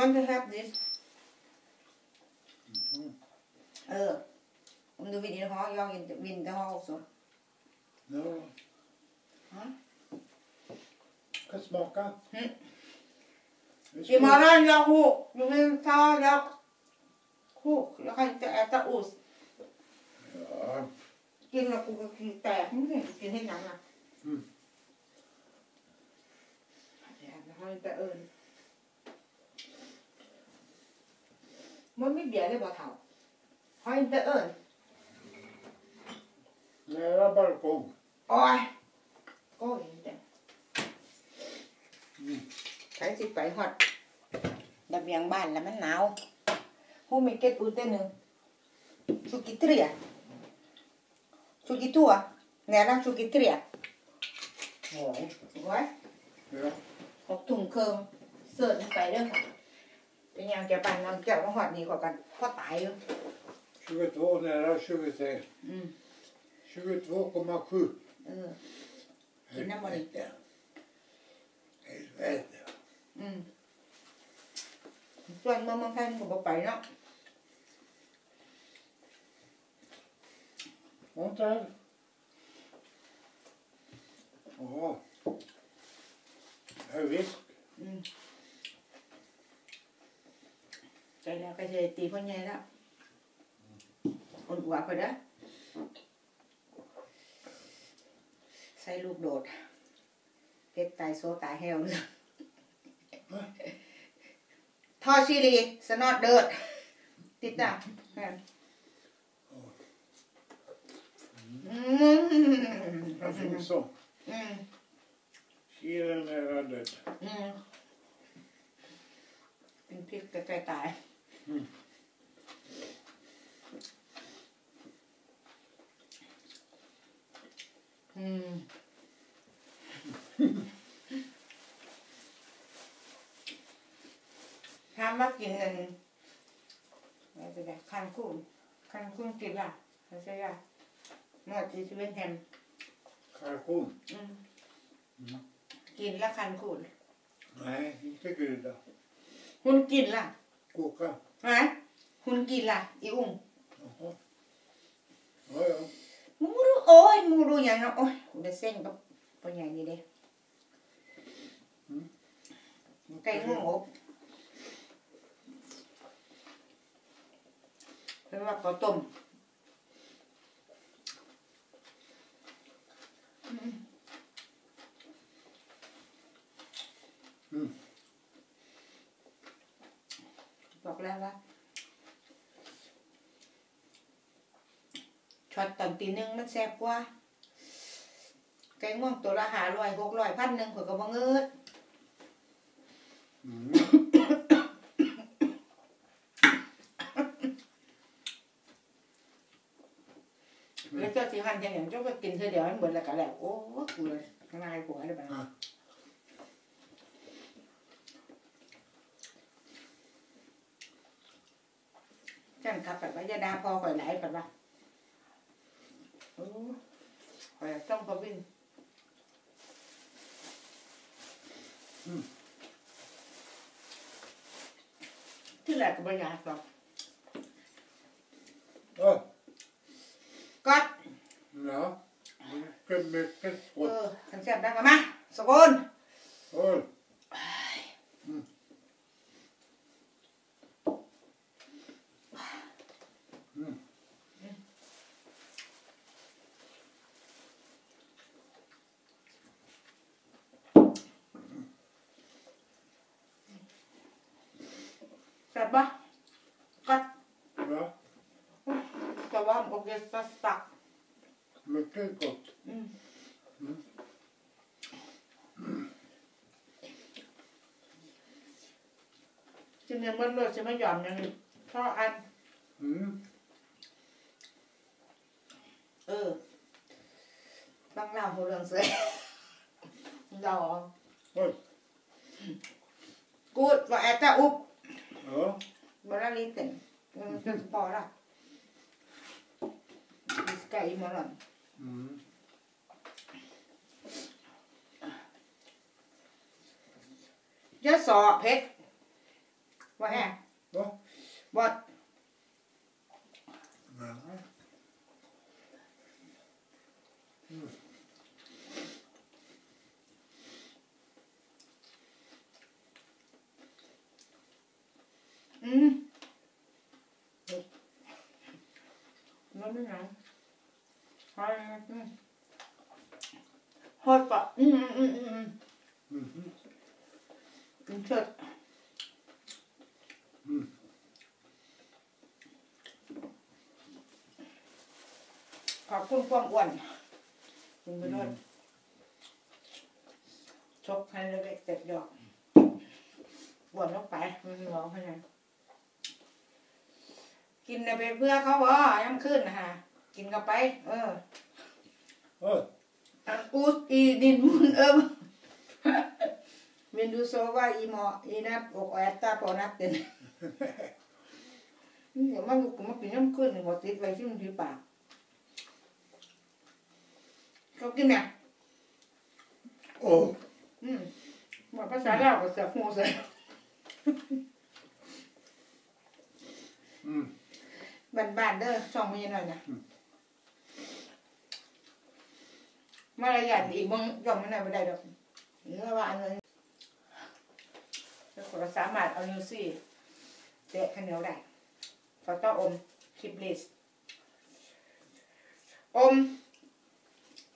want to have this? Mm. Äh, om du vill ha, jag vill inte ha också. No. Mm. Kan smaka. Mm. Imorgon jag kok. Du vill ta jag kok. Jag kan inte äta ost. Ja. skulle tää. Miten kinnakukki? Mm. มันไม่เบียร์เลยบ่เท่าให้แต่เอิญ Nära balkong. โอ้ยก็เห็นแต่ใช้สิไปฮอดระเบียงบ้านแล้วมันหนาวฮูไม่เก็ตอุเตนึงสุกิตรียสุกิตัวเนี่ยนะสุกิตรีย Ja. โอ้ย Ja. หกถุงเครื่องเสิร์ฟไปเด้อค่ะ เป็นยังแกปันน้ำแก้วมาหอดนี่กว่ากันพ่อตายอยู่ 22 nära 23. อืม 22,7. เออ Kina mo rin. Helvete. Helvete. อืมส่วนเมืองเมืองไทยมันก็บ่ไปเนาะ Och där. Ja. Ja, visst. อืม ใจแล้วก็จะตีพ่อใหญ่แล้วคนอัวไปเด้อใส่ลูกโดด เพชรตายโซตายแฮวเลยทอชิลีสนอดเดิด ติดตามอืม Jag fick så. อืม Kilen är död. อืมเป็นพริกกระจายตาย อืมอืมถามว่ากินอันอะไรจะได้คันคุ้มคันคุ้มกินละเขาใช่ยะนวดจีสเวนแฮม Kalkon. อืมอืมกินแล้วคันคุ้ม Nej, inte krydda. คุณกินล่ะ Koka. ฮะคุณกินล่ะอีอุ้ง Jaha. Ja, ja. มูรู้โอ้ยมูรู้อย่างเนาะโอ้ยเดี๋ยวเส้นก็ปนอย่างนี้เด้อืมไก่ง่วงอบเป็นว่าข้าวต้มอืม Mm. บอกแล้วว่าช็อตตอนตีหนึ่งมันแซ่บกว่า ไก่ง่วงตัวละหาร้อยหกร้อยพันหนึ่งข่อยก็บ่เงิด Mm. แล้วเจ้าสิหันจังอย่างเจ้าก็กินเธอเดียวมันเบิดแล้วก็แล้ว โอ้กูเลยนายหัวเลยบ้าง อะฉันกลับไปว่ายาดาพอข่อยไหลไปว่าโอ้ข่อยต้องกวินที่แรกก็ไม่อยากหรอก Ja. ก็ Ja. Mycket, mycket เอ gott. อขันแซ่บได้กันมาสกุล Oj. แซ่บปะก็ Ja. จะว่าโอเคสักสัก Mycket gott. อืม Mm. จะเนี่ยมันเลยจะไม่ยอมอยังนี้เพราะอัน Mm. เออฟังเล่าหัวเรื่องเสือเรา Oj. กูดว่าแอตตาอุบ Ja. บราลีเต็นมันจะพอละดิสไก่มาหล่อน Mm. ยะสอเพชร Vad är? Va? Vad? Nej. Mm. พี่น้องหอยหอยปะอืมอืมอืมอืมกินเสร็จขอบคุณความอ้วนคุณไปด้วยชกให้เล็กเจ็บหยอกบวนลงไปมันร้องให้นะ กินน่ะไปเพื่อเขาบ่ย้ำขึ้นนะฮะกินกันไป เออ Oj. Ut i din mun över. Men du sova i, ma- i natt och äta på natten. เดี๋ยวมาลูกก็มากินน้ำขึ้นหมดติดไว้ที่มันที่ปากเขากินเนี่ย Åh. อืมหมดภาษาลาวก็เสียหูใส่ Mm. บ้านๆเด้อช่องมีหน่อยนะมารยาทอีกบางย่อมไม่ได้ไม่ได้ดอกเนื้อว่าอันนี้แล้วก็สามารถเอานิ้วซี่เตะข้าวเหนียวได้พอต้องอมคลิปลิสอม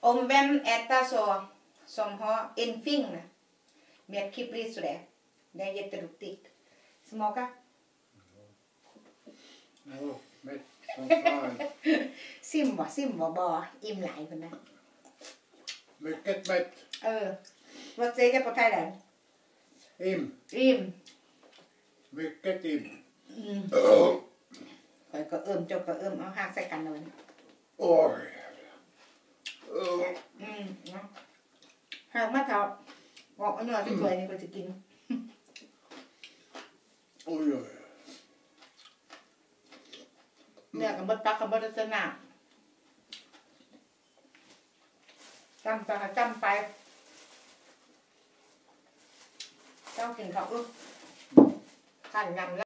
om vem äter så som har en finger med kiplis sådär. Det är jätteduktigt. Smaka. Åh, mätt som fan. ซิมบ่ซิมบ่บ่อิ่มหลายคนนะ Mycket mätt. เออ vad säger på thailand Im. อิ่ม Mycket im. อืมข่อยก็เอิ่มเจบก็เอิ่มเอาหากใส่กันเลย Oj. Åh. อืมเนาะหากมาเถอะบอกเอาหน่อยที่สวยนี่ก็จะกิน Oj, oj. เนื้อกับมดปักกับบัดสนาจำไปจำไปเจ้ากินเขาอึขันยำ